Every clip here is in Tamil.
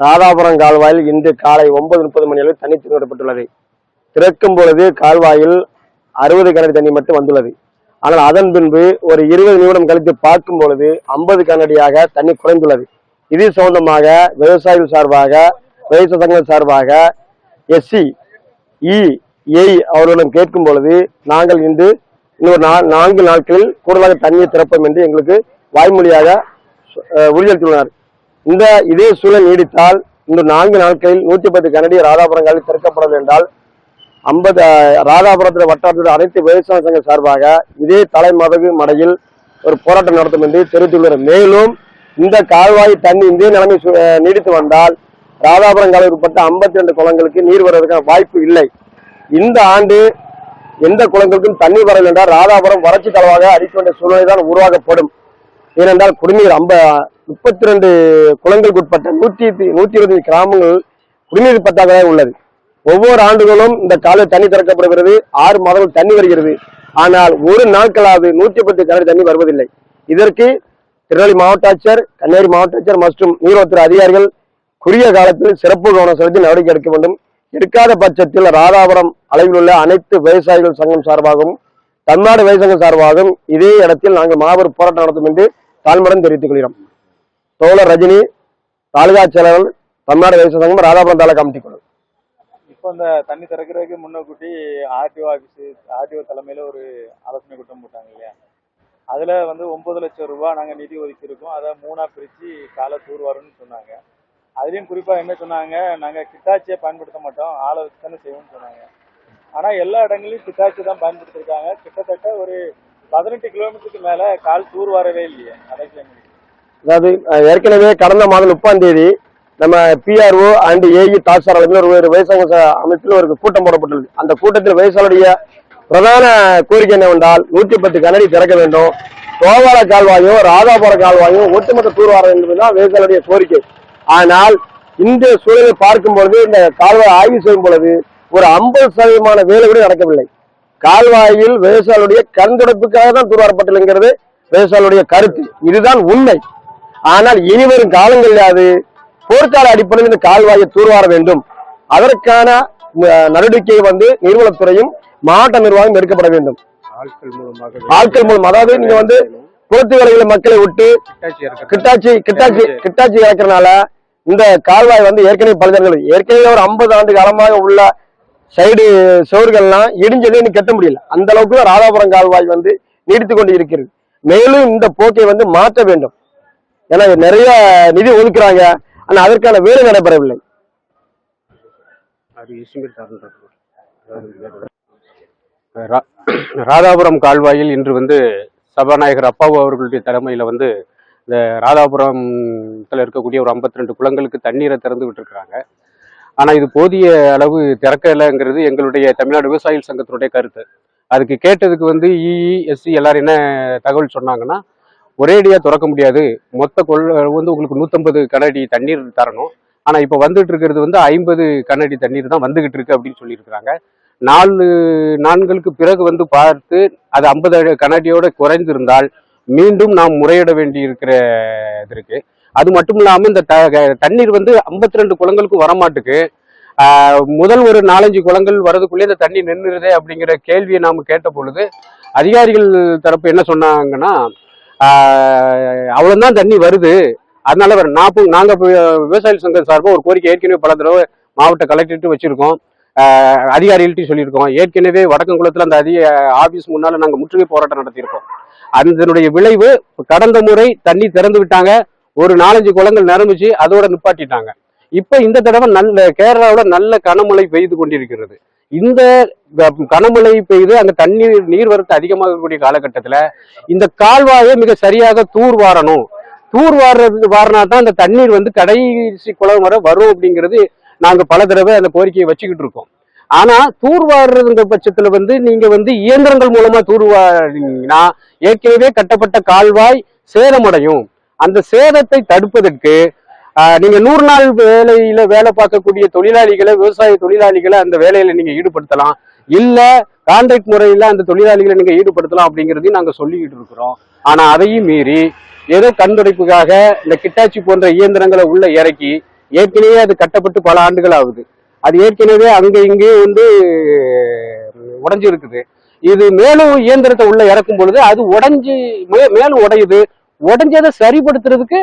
ராதாபுரம் கால்வாயில் இன்று காலை ஒன்பது முப்பது மணி அளவில் தண்ணீர் திறக்கப்பட்டுள்ளது திறக்கும் பொழுது கால்வாயில் அறுபது கனடி தண்ணி மட்டும் வந்துள்ளது. ஆனால் அதன் பின்பு ஒரு இருபது நிமிடம் கழித்து பார்க்கும் பொழுது ஐம்பது கனடியாக தண்ணி குறைந்துள்ளது. இது சம்பந்தமாக விவசாயிகள் சார்பாக விவசாய சங்கங்கள் சார்பாக எஸ்சி இ ஏய் அவர்களிடம் கேட்கும் பொழுது நாங்கள் இன்று இன்னொரு நா- நான்கு நாட்களில் கூடுதலாக தண்ணியை திறப்போம் என்று எங்களுக்கு வாய்மொழியாக உறுதியளித்துள்ளனர். இந்த இதே சூழல் நீடித்தால் இந்த நான்கு நாட்களில் நூற்றி பத்து கனடி ராதாபுரங்களில் திறக்கப்படும் என்றால் ஐம்பது ராதாபுரத்தில் வட்டாரத்தில் அனைத்து விவசாய சங்கம் சார்பாக இதே தலைமதகு மடையில் ஒரு போராட்டம் நடத்தும் என்று தெரிவித்துள்ளனர் மேலும் இந்த கால்வாய் தண்ணி இதே நிலைமை சு- நீடித்து வந்தால் ராதாபுரம் கால்வாய் உட்பட்ட ஐம்பத்தி ரெண்டு குளங்களுக்கு நீர் வருவதற்கான வாய்ப்பு இல்லை. இந்த ஆண்டு எந்த குளங்களுக்கும் தண்ணீர் வரவில்லை என்றால் ராதாபுரம் வறட்சி தளவாக அடிக்க வேண்டிய சூழ்நிலை தான் உருவாக்கப்படும். ஏனென்றால் குடிநீர் ஐம்ப முப்பத்தி ரெண்டு குளங்களுக்கு உட்பட்ட நூற்றி நூற்றி இருபது கிராமங்கள் குடிநீர் பற்றாக்குறை உள்ளது. ஒவ்வொரு ஆண்டுகளும் இந்த காலை தண்ணி திறக்கப்படுகிறது. ஆறு மாதங்கள் தண்ணி வருகிறது. ஆனால் ஒரு நாட்களாவது நூற்றி பத்து கலர் தண்ணி வருவதில்லை. இதற்கு திருநெல்வேலி மாவட்ட ஆட்சியர் கன்னியாகுமரி மாவட்ட ஆட்சியர் மற்றும் நீர்வளத்துறை அதிகாரிகள் குறுகிய காலத்தில் சிறப்பு கவனம் செலுத்தி நடவடிக்கை எடுக்க வேண்டும். எடுக்காத பட்சத்தில் ராதாபுரம் அளவில் உள்ள அனைத்து விவசாயிகள் சங்கம் சார்பாகவும் தமிழ்நாடு விவசாயிகள் சார்பாகவும் இதே இடத்தில் நாங்கள் மாபெரும் போராட்டம் நடத்தும் என்று தாழ்மடன் தெரிவித்துக் கொள்கிறோம். தோழர் ரஜினி தாலுகா செயலாளர் தமிழ்நாடு விவசாய சங்கம் ராதாபுரம் தாலுகா கமிட்டி குழு. இப்போ இந்த தண்ணி திறக்கிறதுக்கு முன்னக்கூட்டி ஆர்டிஓ ஆஃபீஸ் ஆர்டிஓ தலைமையில ஒரு ஆலோசனை கூட்டம் போட்டாங்க இல்லையா? அதுல வந்து ஒன்பது லட்சம் ரூபாய் நாங்கள் நிதி ஒதுக்கியிருக்கோம். அதை மூணா பிரிச்சு காலை தூர்வாருன்னு சொன்னாங்க. அதுலயும் குறிப்பா என்ன சொன்னாங்க? நாங்கள் கிட்டாச்சியை பயன்படுத்த மாட்டோம். ஆளை வச்சு தானே செய்வோம்னு சொன்னாங்க. ஆனா எல்லா இடங்களையும் கிட்டாச்சி தான் பயன்படுத்திருக்காங்க கிட்டத்தட்ட ஒரு பதினெட்டு கிலோமீட்டருக்கு மேல கால் தூர்வாரவே இல்லையே. அடைக்கல அதாவது ஏற்கனவே கடந்த மாதம் முப்பாம் தேதி நம்ம பிஆர்ஓ அண்ட் ஏஇ தாசார் அளவில் ஒரு விவசாய அமைப்பில் ஒரு கூட்டம் போடப்பட்டுள்ளது. அந்த கூட்டத்தில் விவசாயிகளுடைய பிரதான கோரிக்கை என்னவென்றால் நூற்றி பத்து கனடி திறக்க வேண்டும். கோவால கால்வாயும் ராதாபுர கால்வாயும் ஒட்டுமொத்த தூர்வாரம் என்பதுதான் விவசாயிகளுடைய கோரிக்கை. ஆனால் இந்த சூழலை பார்க்கும் பொழுது இந்த கால்வாய் ஆய்வு செய்யும் பொழுது ஒரு ஐம்பது சதவீதமான வேலை கூட நடக்கவில்லை. கால்வாயில் விவசாயிகளுடைய கண்துடைப்புக்காக தான் தூர்வாரப்பட்டுள்ளங்கிறது விவசாயிகளுடைய கருத்து. இதுதான் உண்மை. ஆனால் இனிவரும் காலங்களில் அது போர்க்கால அடிப்படையில் இந்த கால்வாயை தூர்வார வேண்டும். அதற்கான நடவடிக்கை வந்து நிறுவனத்துறையும் மாவட்ட நிர்வாகம் எடுக்கப்பட வேண்டும். ஆட்கள் மூலம் அதாவது நீங்க வந்து குளத்து வேலைகளை மக்களை விட்டு கிட்டாச்சி இறக்குறது. கிட்டாச்சி கிட்டாச்சி கிட்டாச்சி. இறக்குறனால இந்த கால்வாய் வந்து ஏற்கனவே பழுதர்கள் ஏற்கனவே ஒரு ஐம்பது ஆண்டு காலமாக உள்ள சைடு சுவர்கள்லாம் இடிஞ்சது இன்னும் கட்ட முடியல. அந்த அளவுக்கு ராதாபுரம் கால்வாய் வந்து நீடித்து கொண்டு இருக்கிறது. மேலும் இந்த போக்கை வந்து மாற்ற வேண்டும். ஏன்னா நிறைய நிதி ஒதுக்குறாங்க. ஆனா அதற்கான வேலை நடைபெறவில்லை. ரா- ராதாபுரம் கால்வாயில் இன்று வந்து சபாநாயகர் அப்பாவு அவர்களுடைய தலைமையில் வந்து இந்த ராதாபுரத்தில் இருக்கக்கூடிய ஒரு 52 ரெண்டு குளங்களுக்கு தண்ணீரை திறந்து விட்டுருக்குறாங்க. ஆனால் இது போதிய அளவு திறக்கலைங்கிறது எங்களுடைய தமிழ்நாடு விவசாயிகள் சங்கத்தினுடைய கருத்து. அதுக்கு கேட்டதுக்கு வந்து இஇஎஸ்சி எல்லாரும் என்ன தகவல் சொன்னாங்கன்னா ஒரேடியாக திறக்க முடியாது. மொத்த கொள் வந்து உங்களுக்கு நூற்றம்பது கனடி தண்ணீர் தரணும். ஆனால் இப்போ வந்துட்டு இருக்கிறது வந்து ஐம்பது கனடி தண்ணீர் தான் வந்துகிட்டு இருக்கு அப்படின்னு சொல்லியிருக்கிறாங்க. நாலு நான்களுக்கு பிறகு வந்து பார்த்து அது ஐம்பது கனடியோட குறைந்திருந்தால் மீண்டும் நாம் முறையிட வேண்டி இருக்கிற இது இருக்கு. அது மட்டும் இல்லாமல் இந்த த க- தண்ணீர் வந்து 52 ரெண்டு குளங்களுக்கும் வரமாட்டுக்கு முதல் ஒரு நாலஞ்சு குளங்கள் வரதுக்குள்ளே இந்த தண்ணி நின்றுதே அப்படிங்கிற கேள்வியை நாம் கேட்ட பொழுது அதிகாரிகள் தரப்பு என்ன சொன்னாங்கன்னா அவ்வளோதான் தண்ணி வருது. அதனால வர நாற்பது நாங்கள் விவசாய சங்கம் சார்பாக ஒரு கோரிக்கை ஏற்கனவே பல தடவை மாவட்ட கலெக்டர்கிட்ட வச்சுருக்கோம். அதிகாரிகள்ட்டையும் சொல்லியிருக்கோம். ஏற்கனவே வடக்கங்குளத்தில் அந்த அதிக ஆஃபீஸ் முன்னால் நாங்கள் முற்றுகை போராட்டம் நடத்தியிருக்கோம். அதனுடைய விளைவு கடந்த முறை தண்ணி திறந்து விட்டாங்க. ஒரு நாலஞ்சு குளங்கள் நிரம்பிச்சு அதோட நிப்பாட்டிட்டாங்க. இப்ப இந்த தடவை நல்ல கேரளாவில் நல்ல கனமழை பெய்து கொண்டிருக்கிறது. இந்த கனமழை பெய்து அங்க தண்ணீர் நீர்வரத்து அதிகமாகக்கூடிய காலகட்டத்துல இந்த கால்வாயை மிக சரியாக தூர் வாரணும். தூர் வாடுறது வாரினா தான் அந்த தண்ணீர் வந்து கடைசி குளம் வர வரும் அப்படிங்கிறது நாங்க பல தடவை அந்த கோரிக்கையை வச்சுக்கிட்டு இருக்கோம். ஆனா தூர்வாடுறதுங்கிற பட்சத்துல வந்து நீங்க வந்து இயந்திரங்கள் மூலமா தூர்வாரிங்கன்னா ஏற்கனவே கட்டப்பட்ட கால்வாய் சேதமடையும். அந்த சேதத்தை தடுப்பதற்கு நீங்க நூறு நாள் வேலையில வேலை பார்க்கக்கூடிய தொழிலாளிகளை விவசாய தொழிலாளிகளை அந்த வேலையில நீங்க ஈடுபடுத்தலாம். இல்ல கான்ட்ராக்ட் முறையில அந்த தொழிலாளிகளை நீங்க ஈடுபடுத்தலாம் அப்படிங்கிறதையும் நாங்க சொல்லிக்கிட்டு இருக்கிறோம். ஆனா அதையும் மீறி ஏதோ கண்துடைப்புக்காக இந்த கிட்டாச்சி போன்ற இயந்திரங்களை உள்ள இறக்கி ஏற்கனவே அது கட்டப்பட்டு பல ஆண்டுகள் ஆகுது அது ஏற்கனவே அங்க இங்கே வந்து உடஞ்சிருக்குது. இது மேலும் இயந்திரத்தை உள்ள இறக்கும் பொழுது அது உடஞ்சி மே- மேலும் உடையுது. உடஞ்சதை சரிப்படுத்துறதுக்கு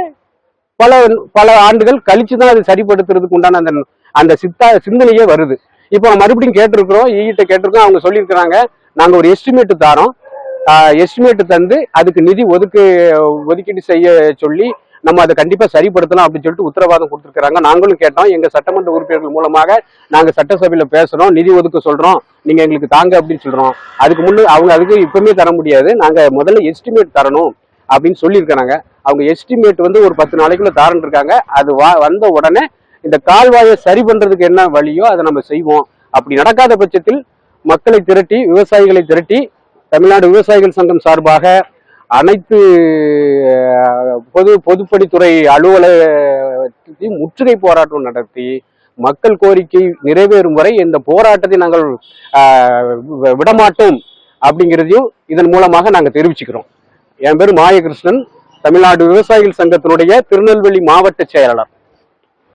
பல பல ஆண்டுகள் கழிச்சு தான் அது சரிப்படுத்துறதுக்கு உண்டான அந்த அந்த சித்தா சிந்தனையே வருது. இப்போ மறுபடியும் கேட்டிருக்கிறோம் ஈகிட்ட கேட்டிருக்கோம் அவங்க சொல்லியிருக்கிறாங்க நாங்கள் ஒரு எஸ்டிமேட் தாரோம். எஸ்டிமேட் தந்து அதுக்கு நிதி ஒதுக்கு ஒதுக்கீடு செய்ய சொல்லி நம்ம அதை கண்டிப்பாக சரிப்படுத்தலாம் அப்படின்னு சொல்லிட்டு உத்தரவாதம் கொடுத்துருக்காங்க நாங்களும் கேட்டோம் எங்கள் சட்டமன்ற உறுப்பினர்கள் மூலமாக நாங்கள் சட்டசபையில் பேசுகிறோம் நிதி ஒதுக்க சொல்கிறோம் நீங்கள் எங்களுக்கு தாங்க அப்படின்னு சொல்கிறோம் அதுக்கு முன்னே அவங்க அதுக்கு இப்பவுமே தர முடியாது. நாங்கள் முதல்ல எஸ்டிமேட் தரணும். அப்படின்னு சொல்லியிருக்கிறாங்க. அவங்க எஸ்டிமேட் வந்து ஒரு பத்து நாளைக்குள்ள தாரன் இருக்காங்க. அது வா வந்த உடனே இந்த கால்வாயை சரி பண்றதுக்கு என்ன வழியோ அதை நம்ம செய்வோம். அப்படி நடக்காத பட்சத்தில் மக்களை திரட்டி விவசாயிகளை திரட்டி தமிழ்நாடு விவசாயிகள் சங்கம் சார்பாக அனைத்து பொது பொதுப்பணித்துறை அலுவலகத்தையும் முற்றுகை போராட்டம் நடத்தி மக்கள் கோரிக்கை நிறைவேறும் வரை இந்த போராட்டத்தை நாங்கள் விடமாட்டோம் அப்படிங்கிறதையும் இதன் மூலமாக நாங்கள் தெரிவிச்சுக்கிறோம். என் பேர் மாயகிருஷ்ணன். தமிழ்நாடு விவசாயிகள் சங்கத்தினுடைய திருநெல்வேலி மாவட்ட செயலாளர்.